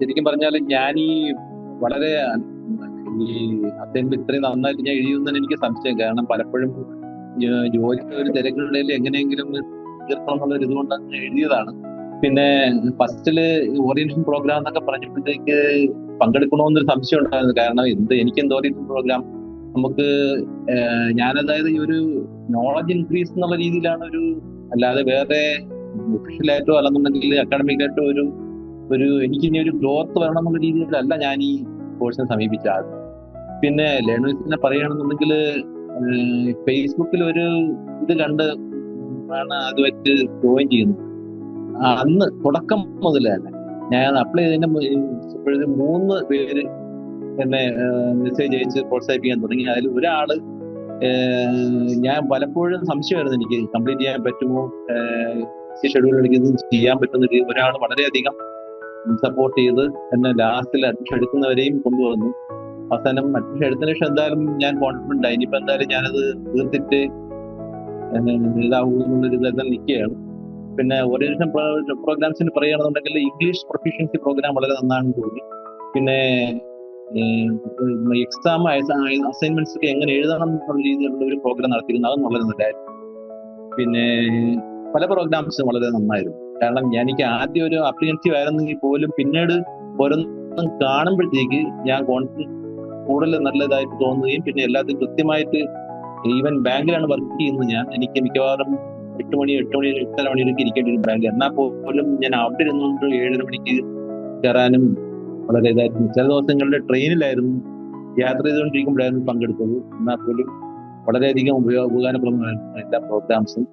ശരിക്കും പറഞ്ഞാൽ ഞാൻ ഈ വളരെ ഈ അദ്ദേഹം ഇത്രയും നന്നായിട്ട് ഞാൻ എഴുതിയെന്നാണ് എനിക്ക് സംശയം. കാരണം പലപ്പോഴും ജോലിയുടെ ഒരു തിരക്കുകളിൽ എങ്ങനെയെങ്കിലും തീർക്കണം എന്നുള്ള ഒരു ഇതുകൊണ്ട് എഴുതിയതാണ്. പിന്നെ ഫസ്റ്റിൽ ഓറിയന്റേഷൻ പ്രോഗ്രാം എന്നൊക്കെ പറഞ്ഞപ്പോഴത്തേക്ക് പങ്കെടുക്കണമെന്നൊരു സംശയം ഉണ്ടായിരുന്നു. കാരണം എന്ത് എനിക്ക് എന്ത് ഓറിയന്റേഷൻ പ്രോഗ്രാം നമുക്ക് ഞാൻ അതായത് ഈ ഒരു നോളജ് ഇൻക്രീസ് എന്നുള്ള രീതിയിലാണ് ഒരു അല്ലാതെ വേറെ ഒഫീഷ്യലായിട്ടോ അല്ലെന്നുണ്ടെങ്കിൽ അക്കാഡമിക്കായിട്ടോ ഒരു ഒരു എനിക്ക് ഇനി ഒരു ഗ്രോത്ത് വരണം എന്നുള്ള രീതിയിലല്ല ഞാൻ ഈ കോഴ്സിനെ സമീപിച്ച പിന്നെ ലേണേഴ്സിനെ പറയുകയാണെന്നുണ്ടെങ്കിൽ ഫേസ്ബുക്കിൽ ഒരു ഇത് കണ്ട് ആണ് അതുമായിട്ട് ജോയിൻ ചെയ്യുന്നത്. അന്ന് തുടക്കം മുതൽ തന്നെ ഞാൻ അപ്ലൈ ചെയ്തതിന്റെ ഇപ്പോഴത്തെ മൂന്ന് പേര് എന്നെ മെസ്സേജ് അയച്ച് പ്രോത്സാഹിപ്പിക്കാൻ തുടങ്ങി. അതിൽ ഒരാൾ ഞാൻ പലപ്പോഴും സംശയമായിരുന്നു എനിക്ക് കംപ്ലീറ്റ് ചെയ്യാൻ പറ്റുമോ? ഷെഡ്യൂൾ എടുക്കുന്നത് ചെയ്യാൻ പറ്റുന്ന ഒരാൾ വളരെയധികം സപ്പോർട്ട് ചെയ്ത് എന്നെ ലാസ്റ്റിൽ അഡ്മിഷൻ എടുക്കുന്നവരെയും കൊണ്ടുവന്നു. അവസാനം അഡ്മിഷൻ എടുത്തതിന് ശേഷം എന്തായാലും ഞാൻ കോൺഫിഡന്റ് ആയി. ഇനിയിപ്പോൾ എന്തായാലും ഞാനത് തീർത്തിട്ട് ഇതാവുന്നുള്ളൊരു തന്നെ നിൽക്കുകയാണ്. പിന്നെ ഓറിയന്റേഷൻ പ്രോഗ്രാംസിന് പറയുകയാണെന്നുണ്ടെങ്കിൽ ഇംഗ്ലീഷ് പ്രൊഫീഷ്യൻസി പ്രോഗ്രാം വളരെ നന്നാണെന്ന് തോന്നി. പിന്നെ എക്സാം അസൈൻമെന്റ്സ് ഒക്കെ എങ്ങനെ എഴുതണം എന്നുള്ള രീതിയിലുള്ള ഒരു പ്രോഗ്രാം നടത്തിയിരുന്നു. അതും വളരെ നല്ലതായിരുന്നു. പിന്നെ പല പ്രോഗ്രാംസും വളരെ നന്നായിരുന്നു. കാരണം ഞാൻ എനിക്ക് ആദ്യം ഒരു അപ്രിയൻസീവ് ആയിരുന്നെങ്കിൽ പോലും പിന്നീട് ഓരോന്നും കാണുമ്പോഴത്തേക്ക് ഞാൻ കോൺഫിഡൻസ് കൂടുതൽ നല്ലതായിട്ട് തോന്നുകയും പിന്നെ എല്ലാത്തിനും കൃത്യമായിട്ട് ഈവൻ ബാങ്കിലാണ് വർക്ക് ചെയ്യുന്നത് ഞാൻ. എനിക്ക് മിക്കവാറും എട്ട് മണി എട്ട് മണി എട്ടര മണിയിലേക്ക് ഇരിക്കേണ്ടി വരും ബാങ്ക് എന്നാൽ പോലും ഞാൻ അവിടെ ഇരുന്നുകൊണ്ട് ഏഴര മണിക്ക് കയറാനും വളരെ ഇതായിരുന്നു. ചില ദിവസങ്ങളിൽ ട്രെയിനിലായിരുന്നു യാത്ര ചെയ്തുകൊണ്ടിരിക്കുമ്പോഴായിരുന്നു പങ്കെടുത്തത്. എന്നാൽ പോലും വളരെയധികം ഉപയോഗ ഉപകാരപ്രദമായിരുന്നു എല്ലാ പ്രോഗ്രാംസും